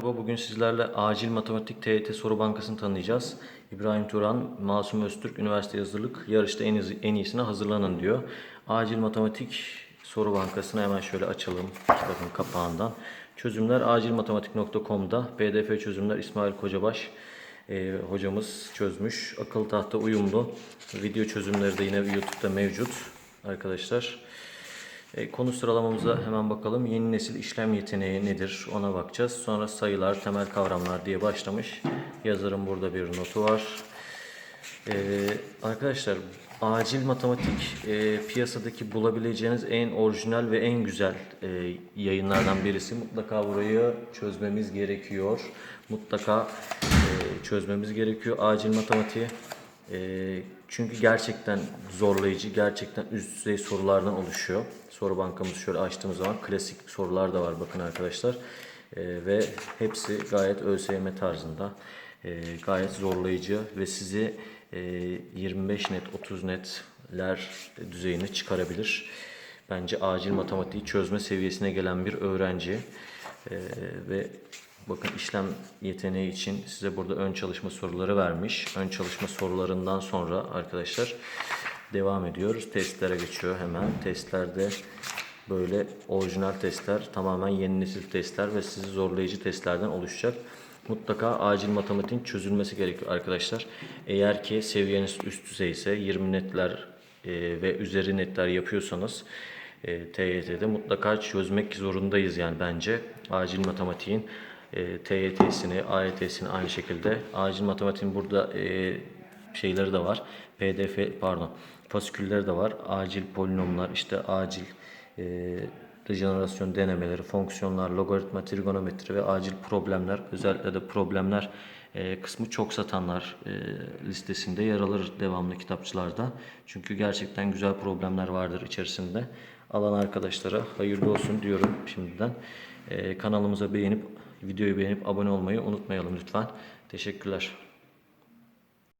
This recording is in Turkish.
Merhaba, bugün sizlerle acil matematik TYT soru bankasını tanıyacağız. İbrahim Turan, Masum Öztürk, Üniversite Yazılılık yarışta en, en iyisine hazırlanın diyor. Acil matematik soru bankasını hemen şöyle açalım kitabın kapağından. Çözümler acilmatematik.com'da pdf çözümler İsmail Kocabaş e, hocamız çözmüş. Akıllı tahta uyumlu. Video çözümleri de yine YouTube'da mevcut arkadaşlar. E, konu sıralamamıza hemen bakalım. Yeni nesil işlem yeteneği nedir ona bakacağız. Sonra sayılar, temel kavramlar diye başlamış. Yazarın burada bir notu var. E, arkadaşlar acil matematik e, piyasadaki bulabileceğiniz en orijinal ve en güzel e, yayınlardan birisi. Mutlaka burayı çözmemiz gerekiyor. Mutlaka e, çözmemiz gerekiyor acil matematiği. E, çünkü gerçekten zorlayıcı, gerçekten üst düzey sorulardan oluşuyor. Soru bankamızı şöyle açtığımız zaman klasik sorular da var bakın arkadaşlar. E, ve hepsi gayet ÖSYM tarzında. E, gayet zorlayıcı ve sizi e, 25 net, 30 netler düzeyine çıkarabilir. Bence acil matematiği çözme seviyesine gelen bir öğrenci e, ve bakın işlem yeteneği için size burada ön çalışma soruları vermiş. Ön çalışma sorularından sonra arkadaşlar devam ediyoruz. Testlere geçiyor hemen. Testlerde böyle orijinal testler, tamamen yeni nesil testler ve sizi zorlayıcı testlerden oluşacak. Mutlaka acil matematiğin çözülmesi gerekiyor arkadaşlar. Eğer ki seviyeniz üst düzey ise 20 netler e, ve üzeri netler yapıyorsanız e, TYT'de mutlaka çözmek zorundayız yani bence acil matematiğin e, TYT'sini, AYT'sini aynı şekilde. Acil matematiğin burada e, şeyleri de var. PDF pardon fasikülleri de var. Acil polinomlar işte acil e, rejenerasyon denemeleri, fonksiyonlar, logaritma, trigonometri ve acil problemler özellikle de problemler e, kısmı çok satanlar e, listesinde yer alır devamlı kitapçılarda. Çünkü gerçekten güzel problemler vardır içerisinde. Alan arkadaşlara hayırlı olsun diyorum şimdiden. E, kanalımıza beğenip videoyu beğenip abone olmayı unutmayalım lütfen. Teşekkürler.